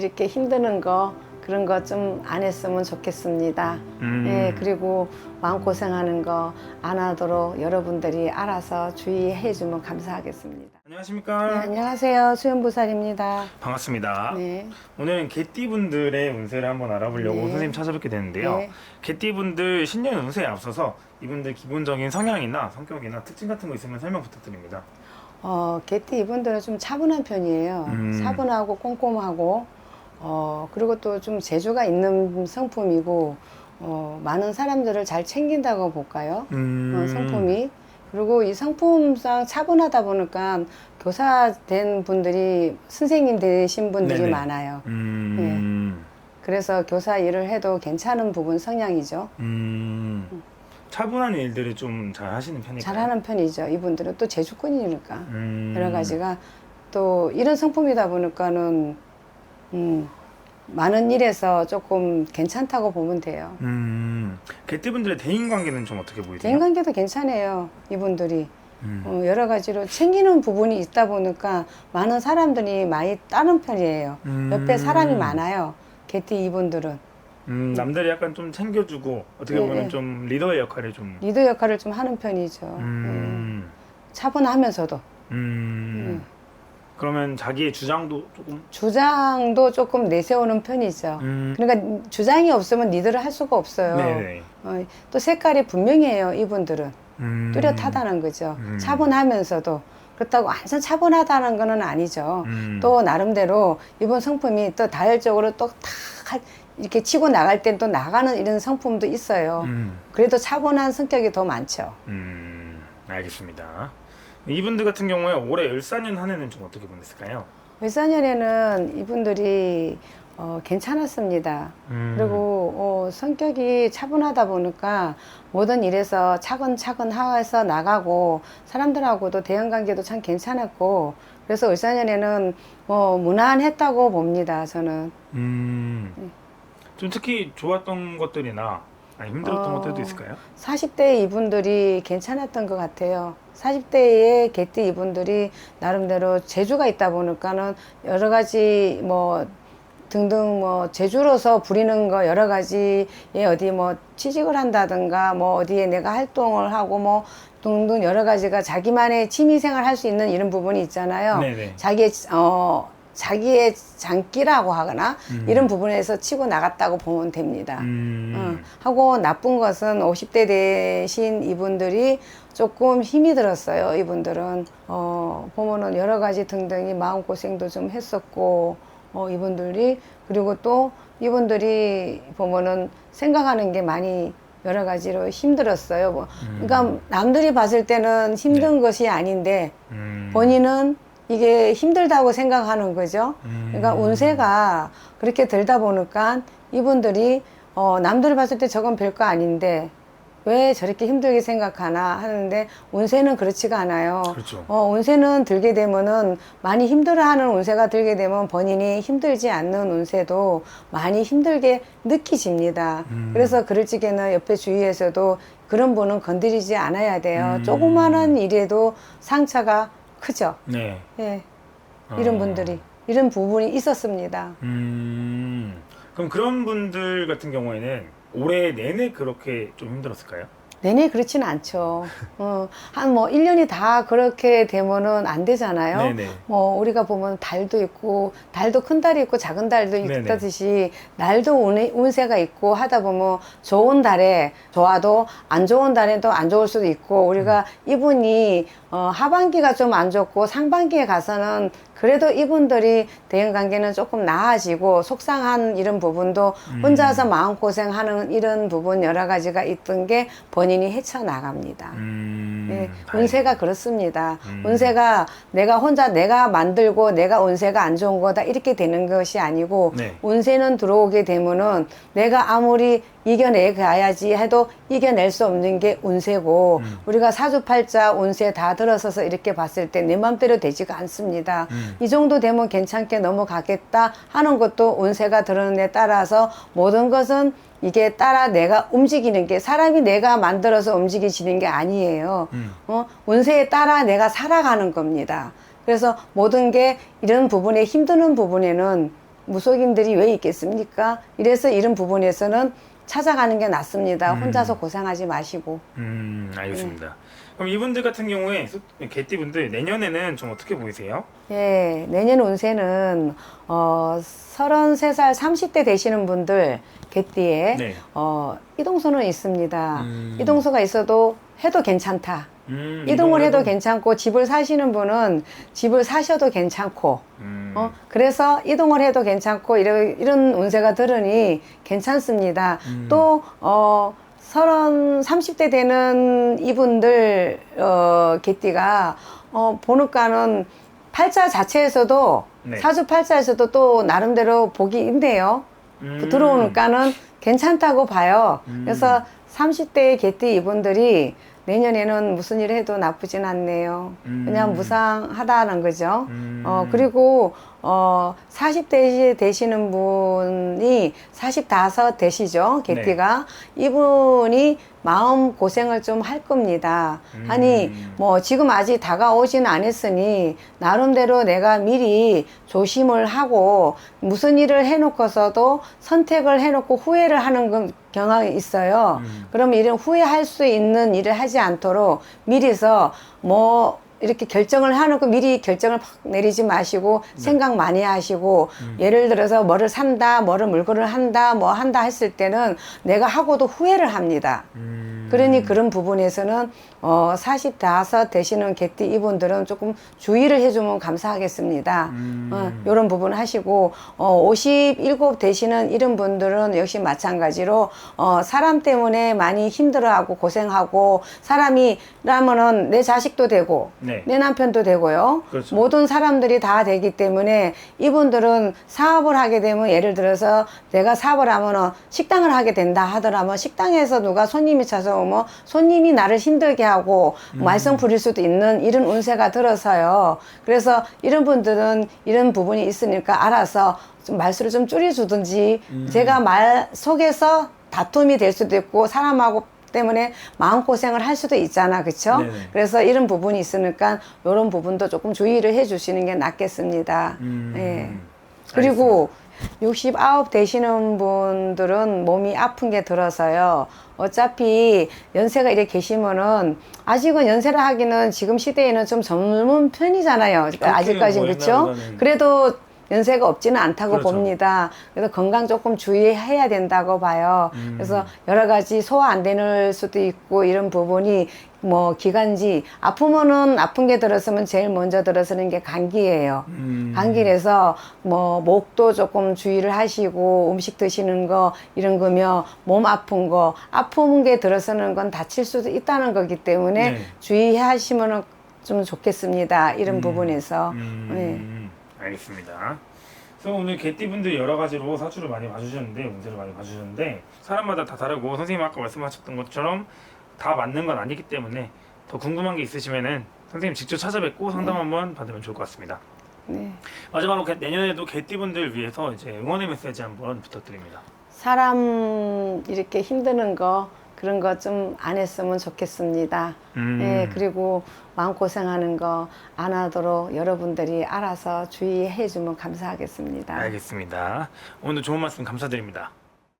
이렇게 힘드는 거 그런 거 좀 안 했으면 좋겠습니다. 음. 예, 그리고 마음 고생하는 거 안 하도록 여러분들이 알아서 주의해 주면 감사하겠습니다. 네, 안녕하십니까? 안녕하세요. 수연부살입니다. 반갑습니다. 네. 오늘은 개띠분들의 운세를 한번 알아보려고 네. 선생님 찾아뵙게 되는데요. 네. 개띠분들 신년 운세에 앞서서 이분들 기본적인 성향이나 성격이나 특징 같은 거 있으면 설명 부탁드립니다. 어, 개띠 이분들은 좀 차분한 편이에요. 음. 차분하고 꼼꼼하고, 어, 그리고 또 좀 재주가 있는 성품이고, 어, 많은 사람들을 잘 챙긴다고 볼까요? 음. 어, 성품이. 그리고 이 성품상 차분하다 보니까 교사 된 분들이 선생님 되신 분들이 네네. 많아요. 음. 그래서 교사 일을 해도 괜찮은 부분 성향이죠. 음. 차분한 일들을 좀 잘 하시는 편일까요? 잘하는 편이죠. 이분들은 또 재주꾼이니까. 음. 여러 가지가 또 이런 성품이다 보니까는 음, 많은 일에서 조금 괜찮다고 보면 돼요. 음. 개띠분들의 대인 관계는 좀 어떻게 보이세요? 대인 관계도 괜찮아요. 이분들이 음. 어, 여러 가지로 챙기는 부분이 있다 보니까 많은 사람들이 많이 따른 편이에요. 음. 옆에 사람이 많아요. 개띠 이분들은 음, 남들이 약간 좀 챙겨주고 어떻게 예, 보면 예. 좀 리더의 역할을 좀 리더 역할을 좀 하는 편이죠. 음, 음. 차분하면서도 음. 그러면 자기의 주장도 조금 주장도 조금 내세우는 편이죠. 음. 그러니까 주장이 없으면 리더를 할 수가 없어요. 네네. 어, 또 색깔이 분명해요, 이분들은. 음. 뚜렷하다는 거죠. 음. 차분하면서도. 그렇다고 완전 차분하다는 거는 아니죠. 음. 또 나름대로 이분 성품이 또 다혈적으로 또다 이렇게 치고 나갈 땐 또 나가는 이런 성품도 있어요. 음. 그래도 차분한 성격이 더 많죠. 음. 알겠습니다. 이분들 같은 경우에 올해 을사년 한 해는 좀 어떻게 보냈을까요? 을사년에는 이분들이 어, 괜찮았습니다. 음. 그리고 어, 성격이 차분하다 보니까 모든 일에서 차근차근 하에서 나가고 사람들하고도 대응 관계도 참 괜찮았고 그래서 을사년에는 뭐 무난했다고 봅니다. 저는 음. 좀 특히 좋았던 것들이나 아니 힘들었던 어. 것들도 있을까요? 40대 이분들이 괜찮았던 것 같아요. 40대의 개띠 이분들이 나름대로 재주가 있다 보니까는 여러 가지 뭐 등등 뭐 재주로서 부리는 거 여러 가지에 어디 뭐 취직을 한다든가 뭐 어디에 내가 활동을 하고 뭐 등등 여러 가지가 자기만의 취미 생활 할 수 있는 이런 부분이 있잖아요. 네네. 자기의 어 자기의 장기라고 하거나 음. 이런 부분에서 치고 나갔다고 보면 됩니다. 음. 어, 하고 나쁜 것은 50대 되신 이분들이 조금 힘이 들었어요. 이분들은 어, 보면은 여러 가지 등등이 마음 고생도 좀 했었고 어, 이분들이 그리고 또 이분들이 보면은 생각하는 게 많이 여러 가지로 힘들었어요. 뭐, 그러니까 남들이 봤을 때는 힘든 것이 아닌데 음. 본인은 이게 힘들다고 생각하는 거죠. 음. 그러니까 운세가 그렇게 들다 보니까 이분들이 어, 남들 봤을 때 저건 별거 아닌데 왜 저렇게 힘들게 생각하나 하는데 운세는 그렇지가 않아요. 그렇죠. 어, 운세는 들게 되면은 많이 힘들어하는 운세가 들게 되면 본인이 힘들지 않는 운세도 많이 힘들게 느끼집니다. 음. 그래서 그럴 적에는 옆에 주위에서도 그런 분은 건드리지 않아야 돼요. 음. 조그마한 일에도 상처가 크죠. 네. 예. 이런 어. 분들이 이런 부분이 있었습니다. 음. 그럼 그런 분들 같은 경우에는 올해 내내 그렇게 좀 힘들었을까요? 내내 그렇지는 않죠. 어, 한뭐 1년이 다 그렇게 되면은 안 되잖아요. 네네. 뭐 우리가 보면 달도 있고 달도 큰 달이 있고 작은 달도 네네. 있다듯이 날도 운, 운세가 있고 하다 보면 좋은 달에 좋아도 안 좋은 달에도 안 좋을 수도 있고 우리가 음. 이분이 어, 하반기가 좀 안 좋고 상반기에 가서는 그래도 이분들이 대인 관계는 조금 나아지고 속상한 이런 부분도 음. 혼자서 마음고생하는 이런 부분 여러 가지가 있던 게 본인이 헤쳐나갑니다. 음. 예, 다행이네요. 운세가 그렇습니다. 음. 운세가 내가 혼자 내가 만들고 내가 운세가 안 좋은 거다 이렇게 되는 것이 아니고 네. 운세는 들어오게 되면은 내가 아무리 이겨내 가야지 해도 이겨낼 수 없는 게 운세고 음. 우리가 사주팔자 운세 다 들어서서 이렇게 봤을 때 내 맘대로 되지가 않습니다. 음. 이 정도 되면 괜찮게 넘어가겠다 하는 것도 운세가 들어오는 데 따라서 모든 것은 이게 따라 내가 움직이는 게 사람이 내가 만들어서 움직이지는 게 아니에요. 음. 어, 운세에 따라 내가 살아가는 겁니다. 그래서 모든 게 이런 부분에 힘드는 부분에는 무속인들이 왜 있겠습니까? 이래서 이런 부분에서는 찾아가는 게 낫습니다. 음. 혼자서 고생하지 마시고. 음, 알겠습니다. 그럼 이분들 같은 경우에 소- 개띠분들 내년에는 좀 어떻게 보이세요? 예, 내년 운세는 어 33살 30대 되시는 분들 개띠에 네. 어 이동소는 있습니다. 음. 이동소가 있어도 해도 괜찮다. 음, 이동을 해도 괜찮고 집을 사시는 분은 집을 사셔도 괜찮고 음, 어, 그래서 이동을 해도 괜찮고 이런, 이런 운세가 들으니 괜찮습니다. 음. 또 어, 서른 30대 되는 이분들 어, 개띠가 어, 보니까는 팔자 자체에서도 네. 사주 팔자에서도 또 나름대로 복이 있네요. 음. 들어오니까는 괜찮다고 봐요. 음. 그래서 30대 개띠 이분들이 내년에는 무슨 일을 해도 나쁘진 않네요. 음. 그냥 무상하다는 거죠. 음. 어, 그리고, 어, 40대 되시는 분이 45 되시죠? 개띠가. 네. 이분이 마음 고생을 좀 할 겁니다. 음. 아니, 뭐, 지금 아직 다가오지는 않았으니, 나름대로 내가 미리 조심을 하고, 무슨 일을 해놓고서도 선택을 해놓고 후회를 하는 건 경향이 있어요. 음. 그러면 이런 후회할 수 있는 일을 하지 않도록 미리서 뭐 이렇게 결정을 하놓고 미리 결정을 팍 내리지 마시고 네. 생각 많이 하시고 음. 예를 들어서 뭐를 산다, 뭐를 물건을 한다, 뭐 한다 했을 때는 내가 하고도 후회를 합니다. 음. 그러니 그런 부분에서는 어, 45 되시는 개띠 이분들은 조금 주의를 해주면 감사하겠습니다. 음. 어, 이런 부분 하시고 어, 57 되시는 이런 분들은 역시 마찬가지로 어, 사람 때문에 많이 힘들어하고 고생하고 사람이라면은 내 자식도 되고 네. 내 남편도 되고요. 그렇죠. 모든 사람들이 다 되기 때문에 이분들은 사업을 하게 되면 예를 들어서 내가 사업을 하면은 식당을 하게 된다 하더라면 식당에서 누가 손님이 찾아 오면 손님이 나를 힘들게 하고 음. 말썽 부릴 수도 있는 이런 운세가 들어서요. 그래서 이런 분들은 이런 부분이 있으니까 알아서 좀 말수를 좀 줄여주든지 음. 제가 말 속에서 다툼이 될 수도 있고 사람하고 때문에 마음고생을 할 수도 있잖아. 그쵸? 네네. 그래서 이런 부분이 있으니까 이런 부분도 조금 주의를 해 주시는 게 낫겠습니다. 음. 예. 그리고 69 되시는 분들은 몸이 아픈 게 들어서요. 어차피 연세가 이렇게 계시면은 아직은 연세를 하기는 지금 시대에는 좀 젊은 편이잖아요. 아직까지는 뭐 그렇죠? 그래도 연세가 없지는 않다고 그렇죠. 봅니다. 그래서 건강 조금 주의해야 된다고 봐요. 음. 그래서 여러 가지 소화 안 되는 수도 있고 이런 부분이 뭐 기관지 아프면은 아픈 게 들었으면 제일 먼저 들어서는 게 감기예요. 음. 감기라서 뭐 목도 조금 주의를 하시고 음식 드시는 거 이런 거며 몸 아픈 거 아픈 게 들어서는 건 다칠 수도 있다는 거기 때문에 네. 주의하시면 좀 좋겠습니다. 이런 음. 부분에서 음. 알겠습니다. 그래서 오늘 개띠분들 여러 가지로 사주를 많이 봐주셨는데 운세를 많이 봐주셨는데 사람마다 다 다르고 선생님 아까 말씀하셨던 것처럼 다 맞는 건 아니기 때문에 더 궁금한 게 있으시면은 선생님 직접 찾아뵙고 상담 한번 받으면 좋을 것 같습니다. 네. 마지막으로 개- 내년에도 개띠분들 위해서 이제 응원의 메시지 한번 부탁드립니다. 사람 이렇게 힘드는 거 그런 거 좀 안 했으면 좋겠습니다. 음. 예, 그리고 마음고생하는 거 안 하도록 여러분들이 알아서 주의해 주면 감사하겠습니다. 알겠습니다. 오늘 좋은 말씀 감사드립니다.